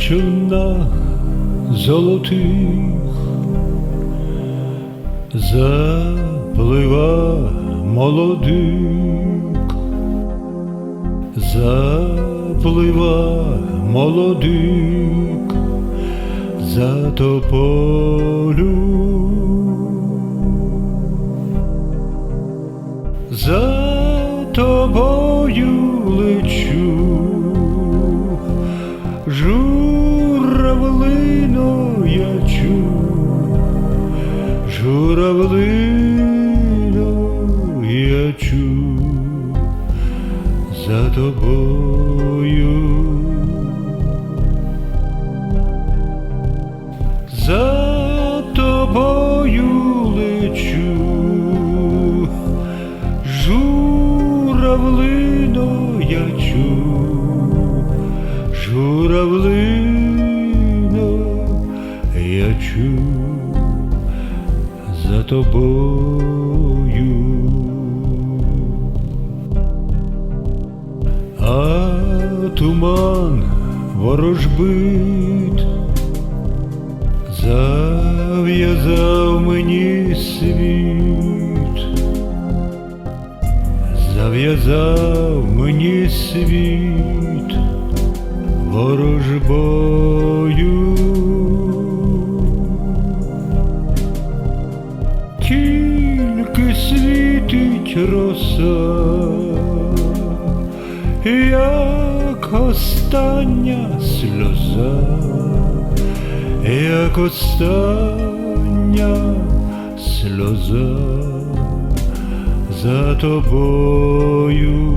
човнах золотих. Заплива молодик, заплива молодик. За тополю. За тобою лечу, Журавлино я чу, журавлино я чу за тобою, а туман ворожбит зав'язав мені світ зав'язав мені світ ворожбою. Тільки світить роса, як остання сльоза, як остання сльоза за тобою.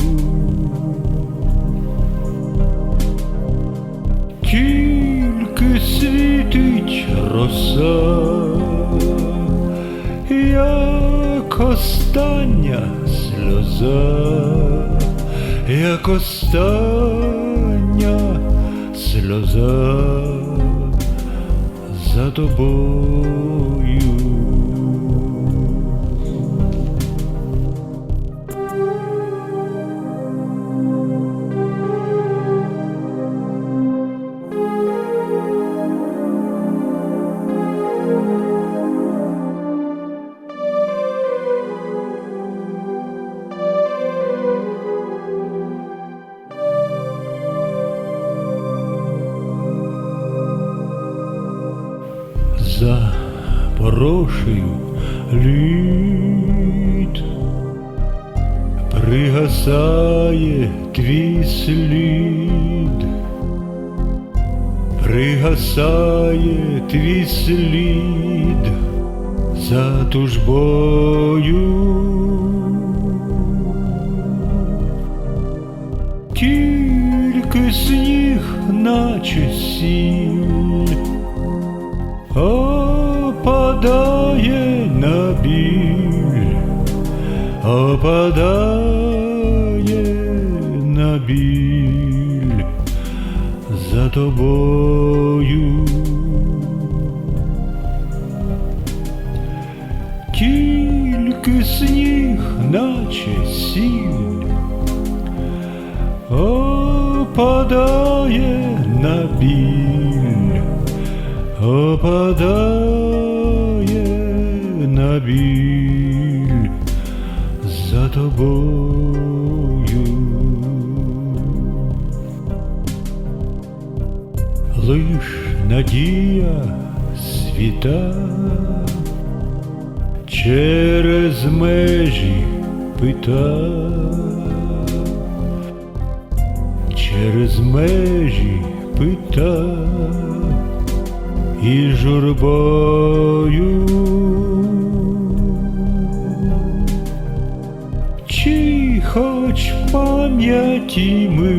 Тільки світить роса, як остання сльоза, як остання сльоза за тобою. Порошею літ пригасає твій слід, пригасає твій слід за тужбою. Тільки сніг, наче сіль, на біль, опадає на біль за тобою. Тільки сніг, наче сіль, опадає на біль, опадає на біль за тобою. Лиш надія світа через межі пита, через межі пита і журбою. Хоч в пам'яті ми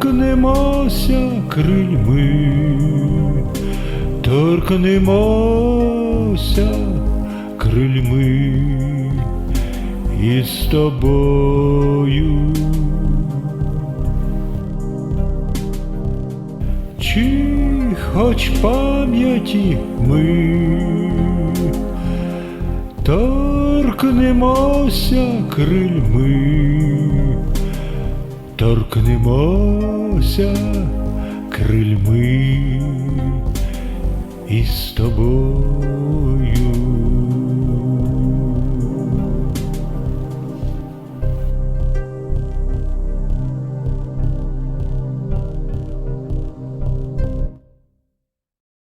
торкнемося крильми, торкнемося крильми із тобою. Чи хоч пам'яті ми торкнемося крильми, торкнемося крильми із тобою.